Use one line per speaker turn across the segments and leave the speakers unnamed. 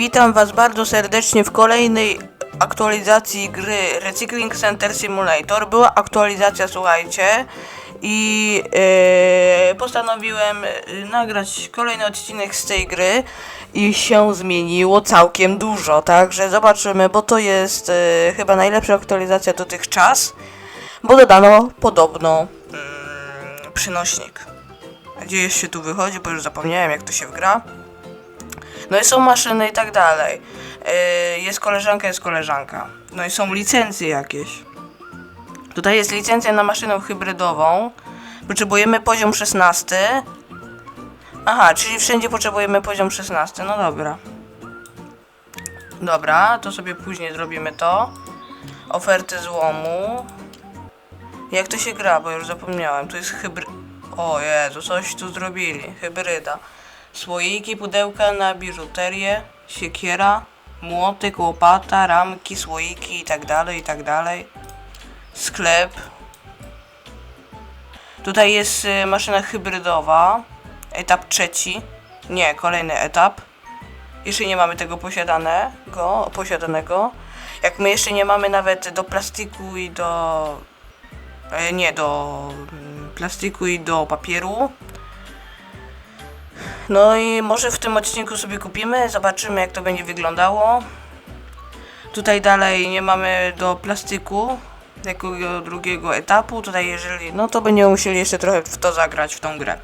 Witam Was bardzo serdecznie w kolejnej aktualizacji gry Recycling Center Simulator. Była aktualizacja, słuchajcie, i e, postanowiłem e, nagrać kolejny odcinek z tej gry i się zmieniło całkiem dużo, także zobaczymy, bo to jest e, chyba najlepsza aktualizacja dotychczas, bo dodano podobno mm, przynośnik. Gdzieś się tu wychodzi, bo już zapomniałem jak to się wgra. No i są maszyny i tak dalej. Yy, jest koleżanka, jest koleżanka. No i są licencje jakieś. Tutaj jest licencja na maszynę hybrydową. Potrzebujemy poziom 16. Aha, czyli wszędzie potrzebujemy poziom 16. No dobra. Dobra, to sobie później zrobimy to. Oferty złomu. Jak to się gra, bo już zapomniałem. Tu jest hybryd... O Jezu, coś tu zrobili. Hybryda. Słoiki, pudełka na biżuterię, siekiera, młotek, łopata, ramki, słoiki i tak dalej, i tak. Sklep. Tutaj jest y, maszyna hybrydowa. Etap trzeci. Nie, kolejny etap. Jeszcze nie mamy tego posiadanego, posiadanego. Jak my jeszcze nie mamy nawet do plastiku i do... E, nie, do mm, plastiku i do papieru. No i może w tym odcinku sobie kupimy, zobaczymy jak to będzie wyglądało. Tutaj dalej nie mamy do plastiku jakiego drugiego etapu. Tutaj jeżeli, no to będziemy musieli jeszcze trochę w to zagrać, w tą grę.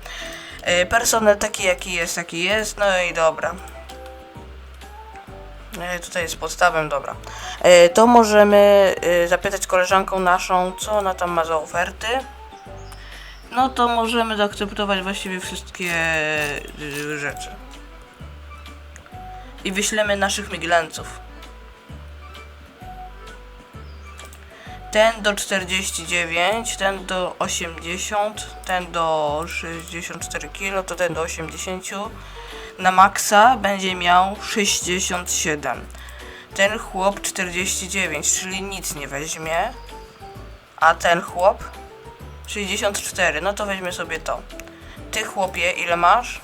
E, Personel taki jaki jest, taki jest, no i dobra. E, Tutaj jest podstawem, dobra. E, To możemy zapytać koleżanką naszą, co ona tam ma za oferty. No to możemy zaakceptować właściwie wszystkie y, rzeczy. I wyślemy naszych miglanców. Ten do 49, ten do 80, ten do 64 kg, to ten do 80. Na maksa będzie miał 67. Ten chłop 49, czyli nic nie weźmie. A ten chłop 64, no to weźmy sobie to. Ty chłopie, ile masz?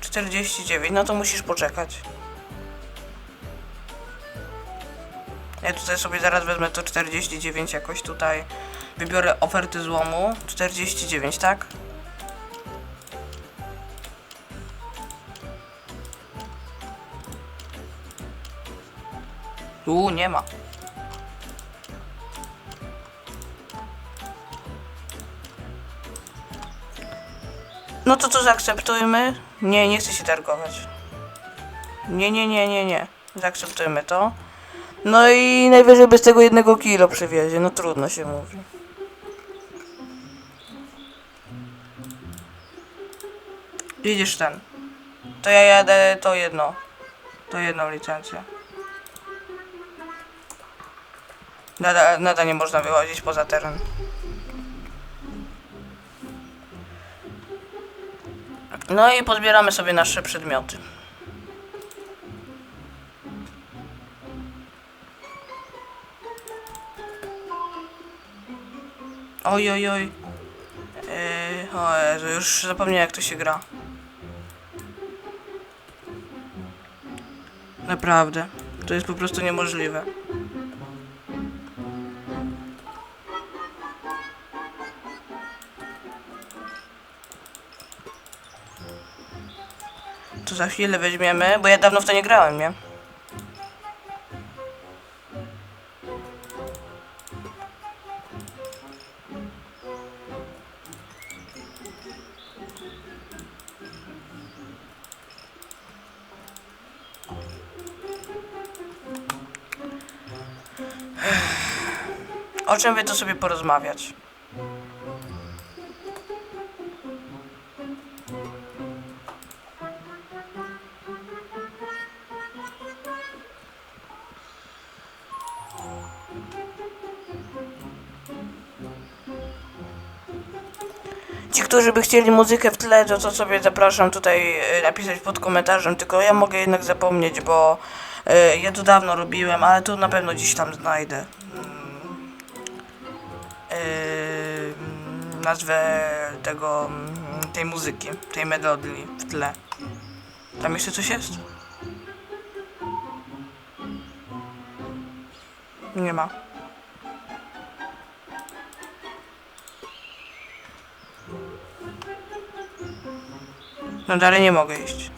49, no to musisz poczekać. Ja tutaj sobie zaraz wezmę to 49 jakoś tutaj. Wybiorę oferty złomu. 49, tak? Tu nie ma. No to co zaakceptujmy? Nie, nie chcę się targować. Nie, nie, nie, nie, nie. Zaakceptujmy to. No i najwyżej bez tego jednego kilo przywiezie. No trudno się mówi. Widzisz ten. To ja jadę to jedno. To jedną licencję. Nada, nada nie można wychodzić poza teren. No i pozbieramy sobie nasze przedmioty. Oj, oj, oj. Yy, już zapomniałem jak to się gra. Naprawdę. To jest po prostu niemożliwe. To za chwilę weźmiemy, bo ja dawno w to nie grałem, nie? O czym by to sobie porozmawiać? ci, którzy by chcieli muzykę w tle, to co sobie zapraszam tutaj y, napisać pod komentarzem, tylko ja mogę jednak zapomnieć, bo y, ja to dawno robiłem, ale tu na pewno gdzieś tam znajdę. Mm. Y, nazwę tego, mm, tej muzyki, tej melodii w tle. Tam jeszcze coś jest? Nie ma. No dalej nie mogę iść.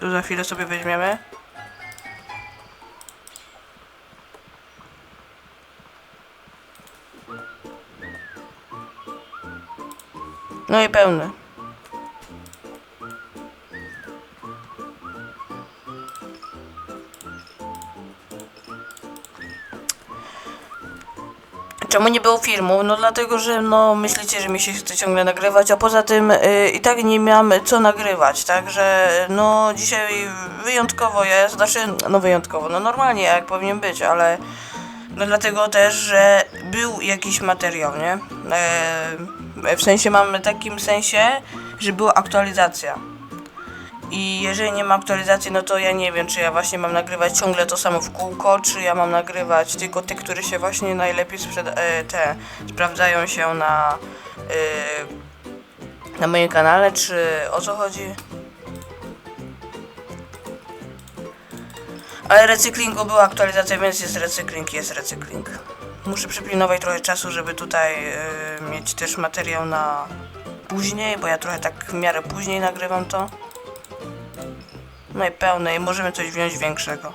Tu za chwilę sobie weźmiemy. No i pełny. Czemu nie było filmu? No dlatego, że no myślicie, że mi się chce ciągle nagrywać, a poza tym y, i tak nie miałem co nagrywać, także no dzisiaj wyjątkowo jest, znaczy no wyjątkowo, no normalnie jak powinien być, ale no dlatego też, że był jakiś materiał, nie? E, w sensie mamy takim sensie, że była aktualizacja. I jeżeli nie ma aktualizacji, no to ja nie wiem, czy ja właśnie mam nagrywać ciągle to samo w kółko, czy ja mam nagrywać tylko te, które się właśnie najlepiej sprzeda- e, te sprawdzają się na, e, na moim kanale, czy o co chodzi? Ale recyklingu była aktualizacja, więc jest recykling, jest recykling. Muszę przypilnować trochę czasu, żeby tutaj e, mieć też materiał na później, bo ja trochę tak w miarę później nagrywam to. No i pełne i możemy coś wziąć większego.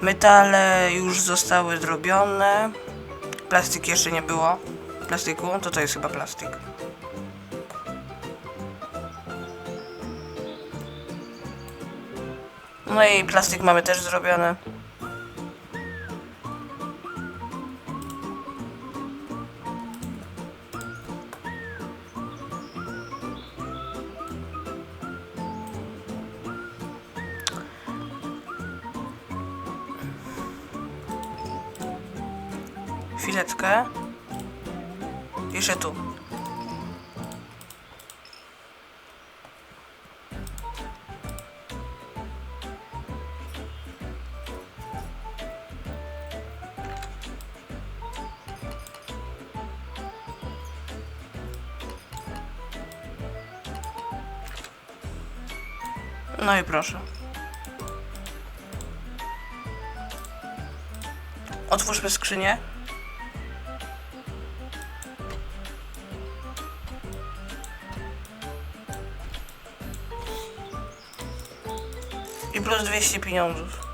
Metale już zostały zrobione. Plastik jeszcze nie było. Plastiku? To to jest chyba plastik. No i plastik mamy też zrobiony. No i proszę. Otwórzmy skrzynię. I plus 200 pieniądzów.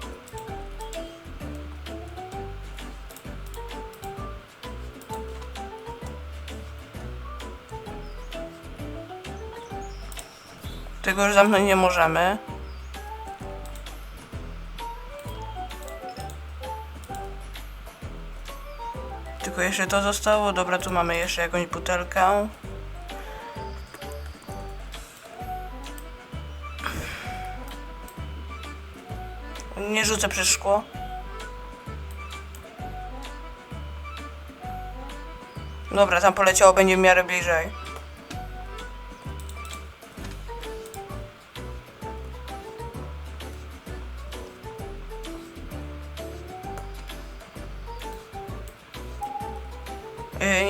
Tego już zamknąć nie możemy. Tylko jeszcze to zostało. Dobra, tu mamy jeszcze jakąś butelkę. Nie rzucę przez szkło. Dobra, tam poleciało, będzie w miarę bliżej.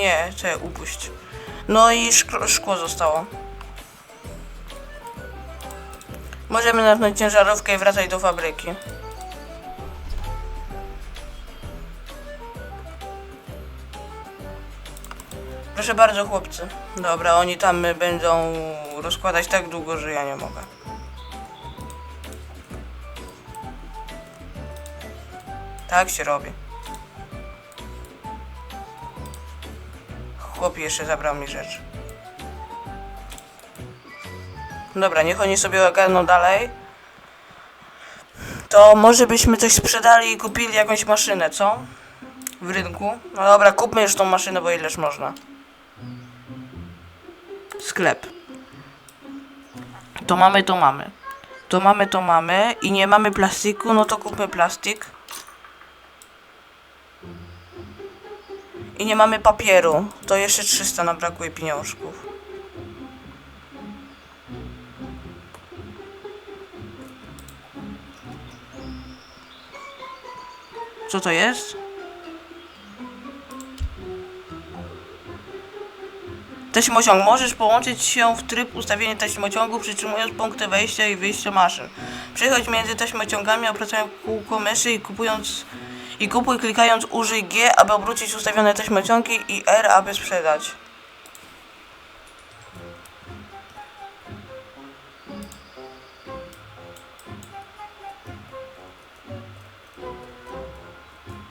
Nie, czekaj, upuść. No i szkło, szkło zostało. Możemy napnąć ciężarówkę i wracać do fabryki. Proszę bardzo, chłopcy. Dobra, oni tam będą rozkładać tak długo, że ja nie mogę. Tak się robi. Chłop jeszcze zabrał mi rzecz. Dobra, niech oni sobie ogarną dalej. To może byśmy coś sprzedali i kupili jakąś maszynę, co? W rynku. No dobra, kupmy już tą maszynę, bo ileż można. Sklep. To mamy, to mamy. To mamy, to mamy. I nie mamy plastiku, no to kupmy plastik. I nie mamy papieru. To jeszcze 300 nam brakuje pieniążków. Co to jest? Taśmociąg. Możesz połączyć się w tryb ustawienia taśmociągu przytrzymując punkty wejścia i wyjścia maszyn. Przechodź między taśmociągami opracując kółko myszy i kupując i kupuj klikając użyj G, aby obrócić ustawione taśmociągi i R, aby sprzedać.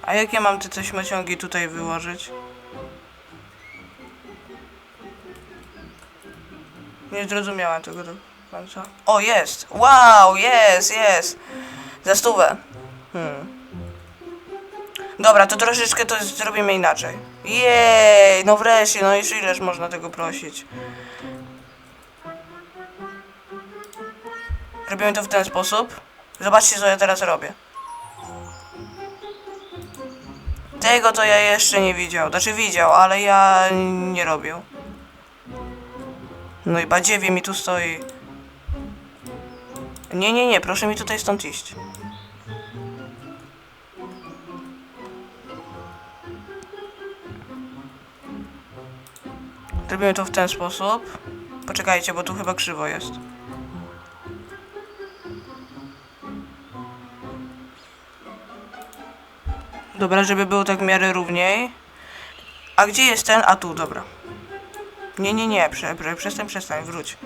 A jakie mam te taśmociągi tutaj wyłożyć? Nie zrozumiałam tego do końca. O, jest! Wow, jest, jest! Za stówę. Hmm. Dobra, to troszeczkę to zrobimy inaczej. Jej, no wreszcie, no już ileż można tego prosić. Robimy to w ten sposób. Zobaczcie, co ja teraz robię. Tego to ja jeszcze nie widział. Znaczy widział, ale ja nie robił. No i badziewie mi tu stoi. Nie, nie, nie, proszę mi tutaj stąd iść. Robimy to w ten sposób. Poczekajcie, bo tu chyba krzywo jest. Dobra, żeby było tak w miarę równiej. A gdzie jest ten? A tu, dobra. Nie, nie, nie, prze, prze, przestań, przestań, wróć.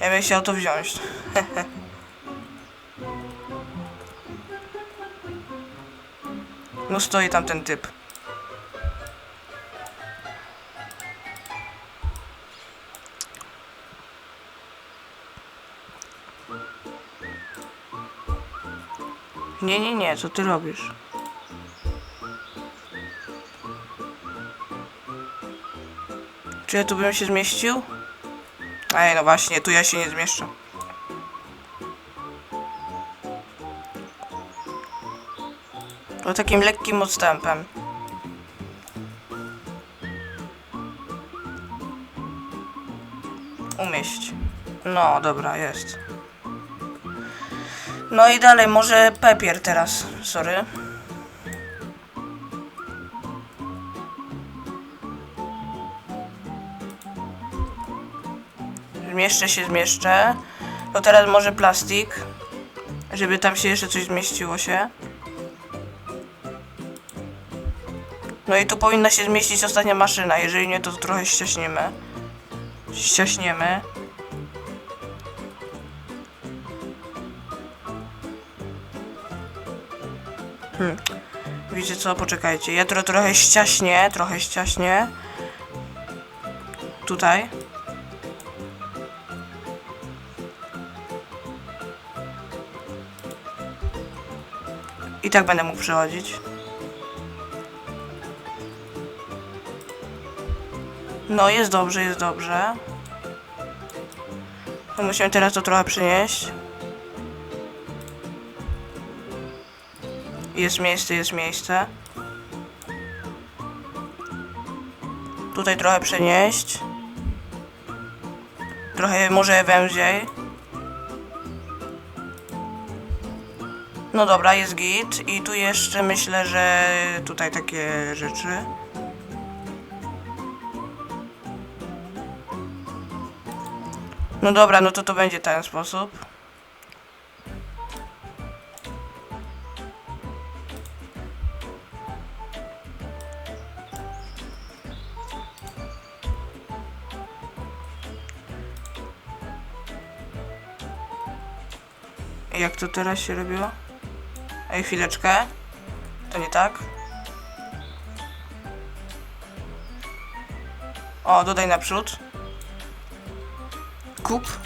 Ja bym chciał to wziąć. no stoi tam ten typ. Nie, nie, nie, co ty robisz? Czy ja tu bym się zmieścił? Ej, no właśnie, tu ja się nie zmieszczę. To takim lekkim odstępem. Umieść. No, dobra, jest. No i dalej, może pepier teraz, sorry. Zmieszczę się, zmieszczę. To teraz może plastik, żeby tam się jeszcze coś zmieściło się. No i tu powinna się zmieścić ostatnia maszyna, jeżeli nie, to trochę ściaśniemy. Ściaśniemy. Hmm. Wiecie co, poczekajcie. Ja trochę ściaśnię, trochę ściaśnię. Tutaj. I tak będę mógł przechodzić. No, jest dobrze, jest dobrze. Musimy teraz to trochę przynieść. Jest miejsce, jest miejsce. Tutaj trochę przenieść. Trochę może węziej. No dobra, jest git. I tu jeszcze myślę, że tutaj takie rzeczy. No dobra, no to to będzie ten sposób. Jak to teraz się robiło? Ej, chwileczkę. To nie tak. O, dodaj naprzód. Kup.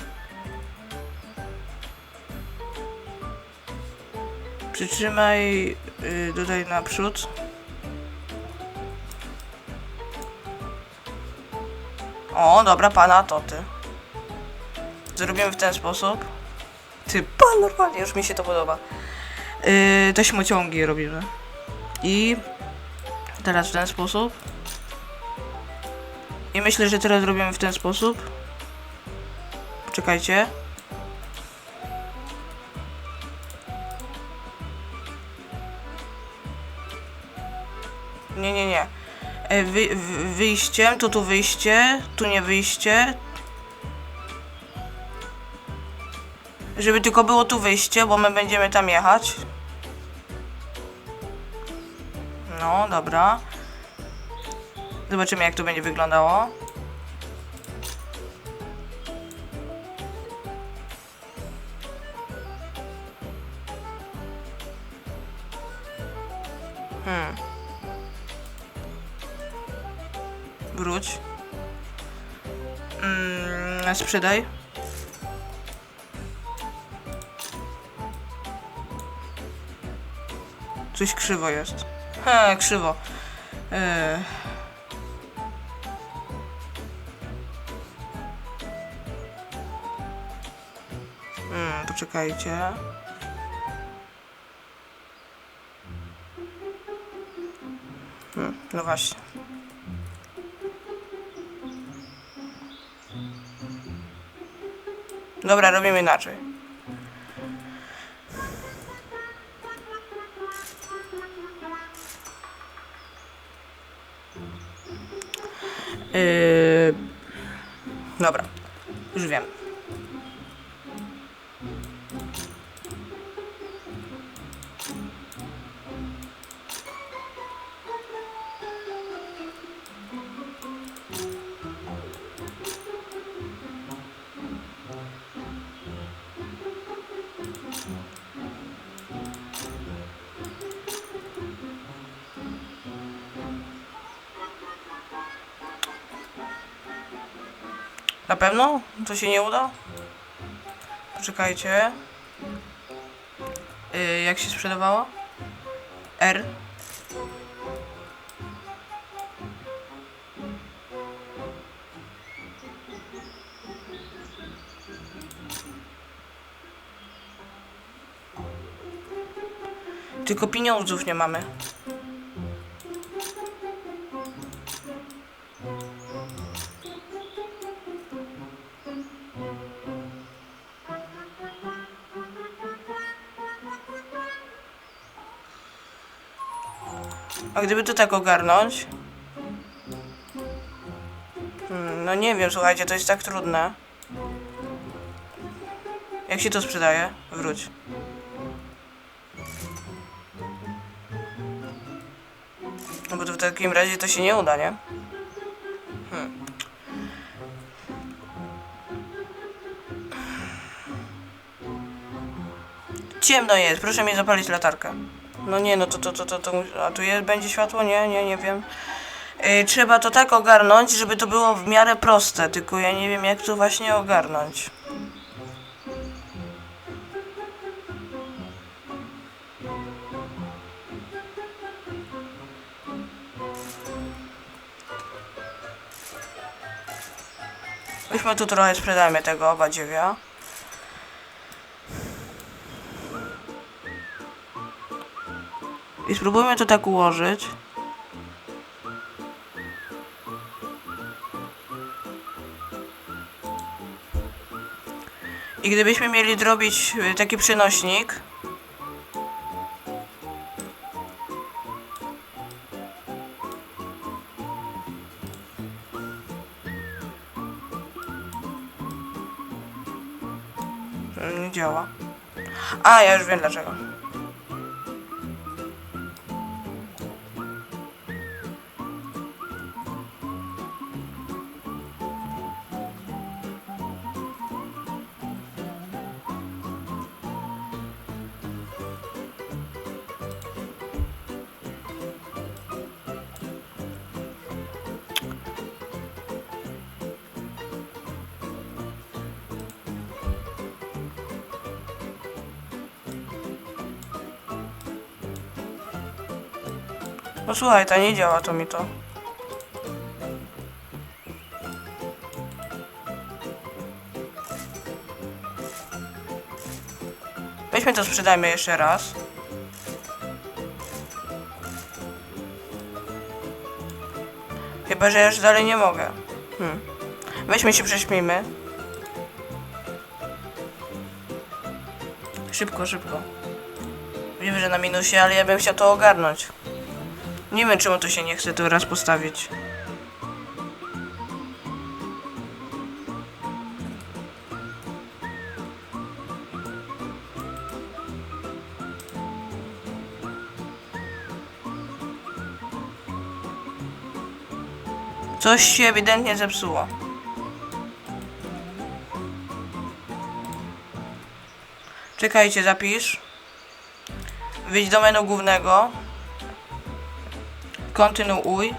Przytrzymaj, yy, dodaj naprzód. O, dobra, pana, to ty. Zrobimy w ten sposób. Ty, pan, normalnie, już mi się to podoba. Yy, taśmociągi robimy. I teraz w ten sposób. I myślę, że teraz robimy w ten sposób. Czekajcie. Nie, nie, nie. Wy, wy, wyjściem, to tu wyjście, tu nie wyjście. Żeby tylko było tu wyjście, bo my będziemy tam jechać. No, dobra. Zobaczymy jak to będzie wyglądało. Hmm. Wróć. Mm, sprzedaj. Coś krzywo jest. He, krzywo. Eee. Hmm, poczekajcie. Hmm, no właśnie. Dobra, robimy inaczej. Yy... Dobra, już wiem. Na pewno? To się nie uda? Poczekajcie. Yy, jak się sprzedawało? R. Tylko pieniądzów nie mamy. A gdyby to tak ogarnąć? Hmm, no nie wiem, słuchajcie, to jest tak trudne. Jak się to sprzedaje? Wróć. No bo to w takim razie to się nie uda, nie? Hmm. Ciemno jest, proszę mi zapalić latarkę. No nie, no to, to, to, to, to a tu jest, będzie światło? Nie, nie, nie wiem. Yy, trzeba to tak ogarnąć, żeby to było w miarę proste, tylko ja nie wiem jak to właśnie ogarnąć. Weźmy tu trochę, sprzedajmy tego badziewia. I spróbujmy to tak ułożyć. I gdybyśmy mieli zrobić y, taki przenośnik, To nie działa. A, ja już wiem dlaczego. No słuchaj, to nie działa to mi to. Weźmy to sprzedajmy jeszcze raz. Chyba, że już dalej nie mogę. Hmm. Weźmy się prześpijmy. Szybko, szybko. Wiem, że na minusie, ale ja bym chciał to ogarnąć. Nie wiem, czemu to się nie chce teraz postawić. Coś się ewidentnie zepsuło. Czekajcie, zapisz. Wyjdź do menu głównego. Kontynuuj.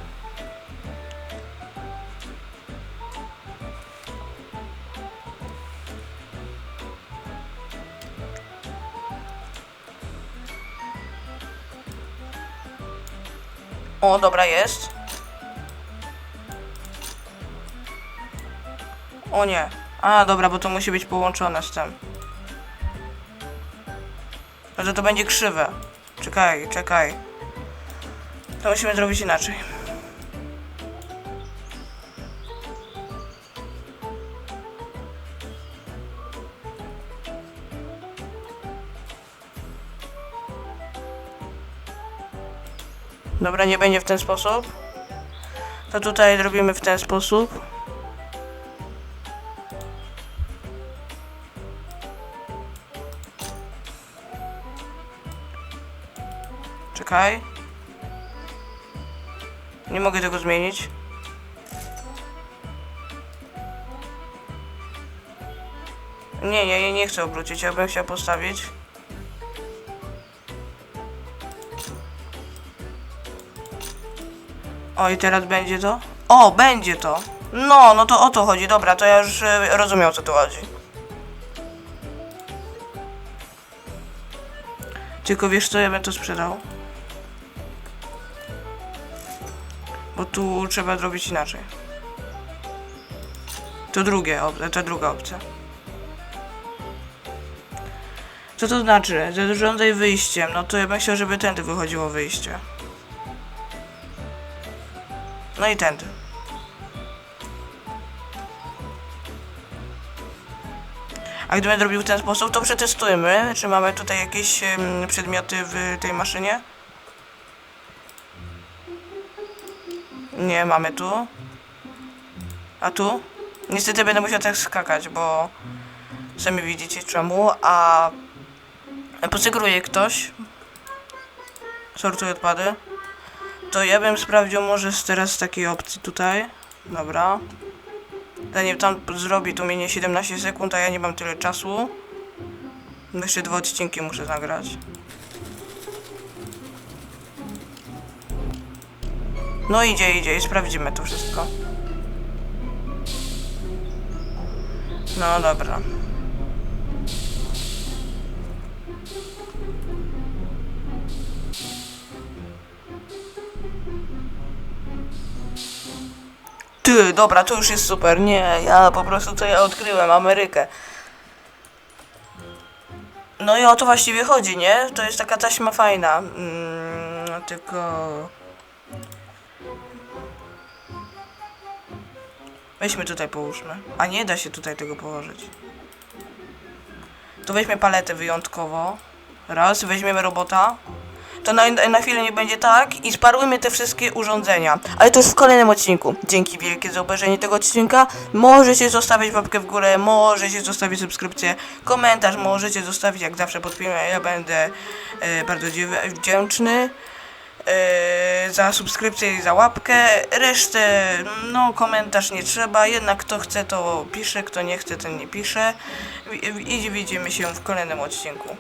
O, dobra, jest. O nie. A, dobra, bo to musi być połączone z tym. To to będzie krzywe. Czekaj, czekaj. To musimy zrobić inaczej. Dobra, nie będzie w ten sposób. To tutaj zrobimy w ten sposób. Czekaj. Nie mogę tego zmienić. Nie, nie, nie, nie chcę obrócić. Ja bym chciał postawić. O, i teraz będzie to? O, będzie to! No, no to o to chodzi. Dobra, to ja już e, rozumiem, o co tu chodzi. Tylko wiesz co, ja bym to sprzedał. Bo tu trzeba zrobić inaczej. To drugie, to druga opcja. Co to znaczy? Zarządzaj wyjściem. No to ja bym chciał, żeby tędy wychodziło wyjście. No i tędy. A gdybym zrobił w ten sposób, to przetestujmy, czy mamy tutaj jakieś przedmioty w tej maszynie. Nie, mamy tu. A tu? Niestety będę musiał tak skakać, bo sami widzicie czemu, a posygruje ktoś. Sortuje odpady. To ja bym sprawdził może teraz takiej opcji tutaj. Dobra. Zanim tam zrobi, to minie 17 sekund, a ja nie mam tyle czasu. Jeszcze dwa odcinki muszę nagrać. No idzie, idzie i sprawdzimy to wszystko. No dobra. Ty, dobra, to już jest super. Nie, ja po prostu to ja odkryłem Amerykę. No i o to właściwie chodzi, nie? To jest taka taśma fajna. Mm, tylko... Weźmy tutaj połóżmy. A nie da się tutaj tego położyć. To weźmy paletę wyjątkowo. Raz, weźmiemy robota. To na, na chwilę nie będzie tak i sparujmy te wszystkie urządzenia. Ale to już w kolejnym odcinku. Dzięki wielkie za obejrzenie tego odcinka. Możecie zostawić łapkę w górę, możecie zostawić subskrypcję, komentarz możecie zostawić jak zawsze pod filmem. Ja będę e, bardzo wdzięczny za subskrypcję i za łapkę. Resztę, no komentarz nie trzeba, jednak kto chce to pisze, kto nie chce ten nie pisze. I, widzimy się w kolejnym odcinku.